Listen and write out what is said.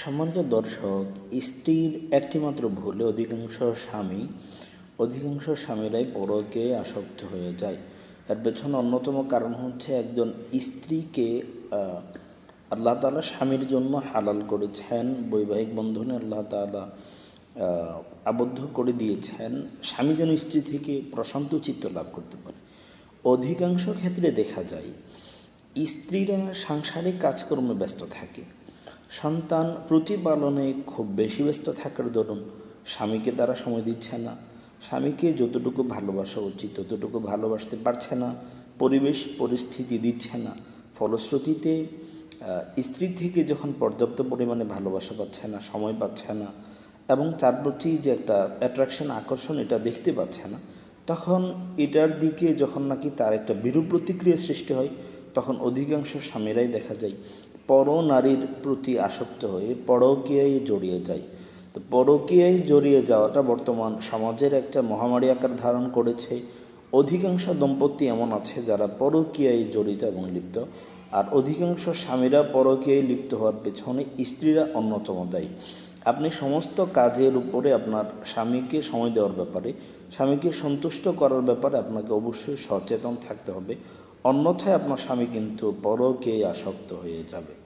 সম্মানিত দর্শক, স্ত্রীর একটিমাত্র ভুলে, অধিকাংশ স্বামী, অধিকাংশ স্বামীরাই পরকে আসক্ত হয়ে যায়। এর পেছনে অন্যতম কারণ হচ্ছে একজন স্ত্রীকে আল্লাহ তালা স্বামীর জন্য হালাল করেছেন, বৈবাহিক বন্ধনে আল্লাহ তালা আবদ্ধ করে দিয়েছেন। স্বামী যেন স্ত্রী থেকে প্রশান্ত চিত্ত লাভ করতে পারে। অধিকাংশ ক্ষেত্রে দেখা যায়, স্ত্রীরা সাংসারিক কাজকর্মে ব্যস্ত থাকে। সন্তান প্রতিপালনে খুব বেশি ব্যস্ত থাকার দরুন স্বামীকে তারা সময় দিচ্ছে না। স্বামীকে যতটুকু ভালোবাসা উচিত, ততটুকু ভালোবাসতে পারছে না, পরিবেশ, পরিস্থিতি দিচ্ছে না। ফলশ্রুতিতে স্ত্রী থেকে যখন পর্যাপ্ত পরিমাণে ভালোবাসা পাচ্ছে না, সময় পাচ্ছে না এবং তার প্রতি যে একটা অ্যাট্রাকশন আকর্ষণ এটা দেখতে পাচ্ছে না, তখন এটার দিকে যখন নাকি তার একটা বিরূপ প্রতিক্রিয়া সৃষ্টি হয়, তখন অধিকাংশ স্বামীরাই দেখা যায় পর নারীর প্রতি আসক্ত হয়ে পরকীয়ায় জড়িয়ে যায়। তো পরকীয়ায় জড়িয়ে যাওয়াটা বর্তমান সমাজের একটা মহামারী আকার ধারণ করেছে। অধিকাংশ দম্পতি এমন আছে যারা পরকীয়ায় জড়িত এবং লিপ্ত। আর অধিকাংশ স্বামীরা পরকীয়ায় লিপ্ত হওয়ার পেছনে স্ত্রীরা অন্যতম দায়ী। আপনি সমস্ত কাজের উপরে আপনার স্বামীকে সময় দেওয়ার ব্যাপারে, স্বামীকে সন্তুষ্ট করার ব্যাপারে আপনাকে অবশ্যই সচেতন থাকতে হবে। অন্যথায় আপনার স্বামী কিন্তু পরকে আসক্ত হয়ে যাবে।